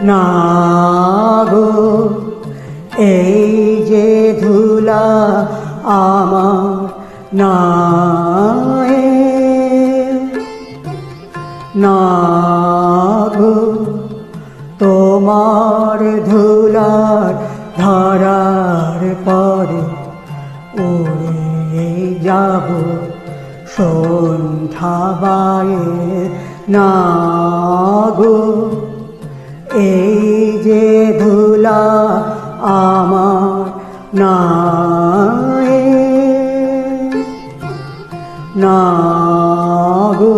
না গো, এই যে ধুলা আমার না না গো, তোমার ধুলার ধরার পরে উড়ে যাব সন্ধ্যাবায়ে না গো এই যে ধুলা আমার না না গো।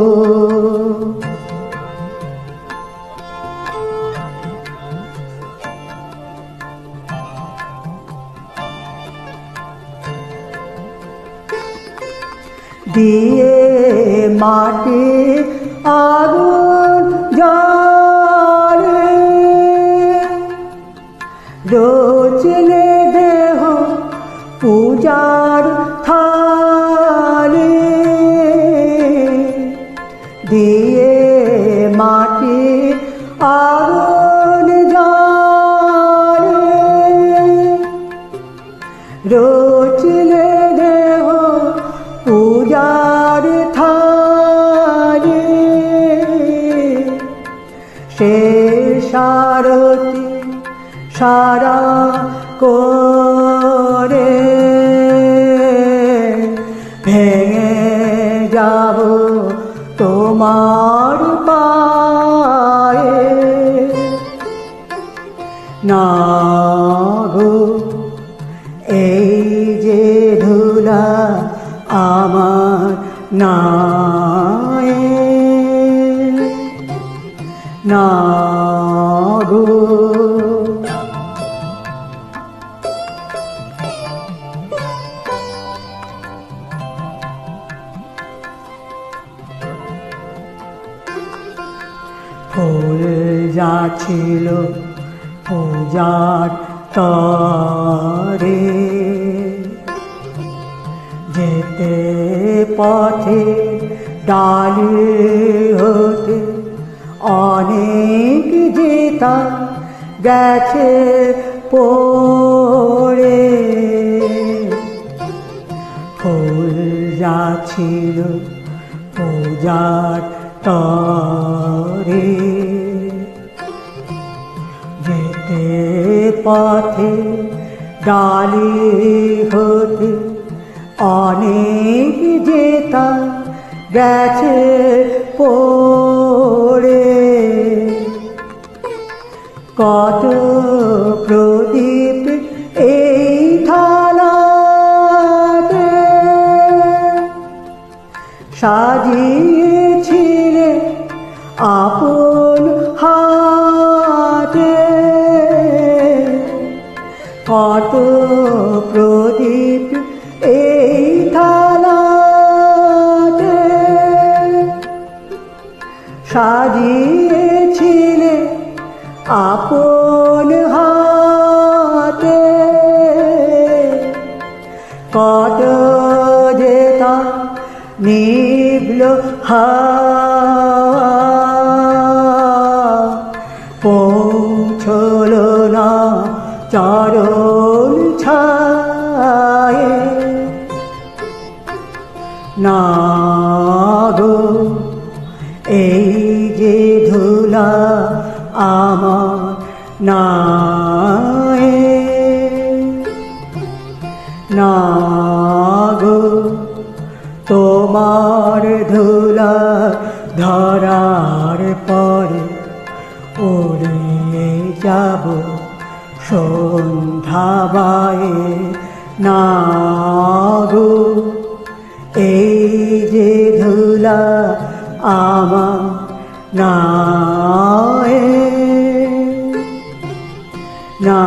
দিয়ে মাটি আগুন জলে রোচলে দেহ পূজার থালে। দিয়ে মাটি আগুন জলে। রোচলে দেহ পূজার থালে। সে সারতি সারা করে। ভেঙে যাব তোমার পায়ে। না এই যে ধুলা আমার না না ফুল যা ছিল পূজার তরে। যেতে পথে ডালি হতে অনেক যেতা গেছে পড়ে। ফুল যা ছিল পূজার তরে। যেতে পথে ডালি হতে অনেক যেতা গেছে পড়ে। কত প্রদীপ আপন হাতে কত প্রদীপ এই থালাতে সাজিয়েছিলে আপন হাতে কত যেতা নিবল পৌঁছল না চরণ ছায়ে। না গো এই যে ধুলা আমার না না গো তোমার ধুলা ধরার পরে উড়ে যাব সন্ধ্যাবায়ে না গো এই যে ধুলা আমার না না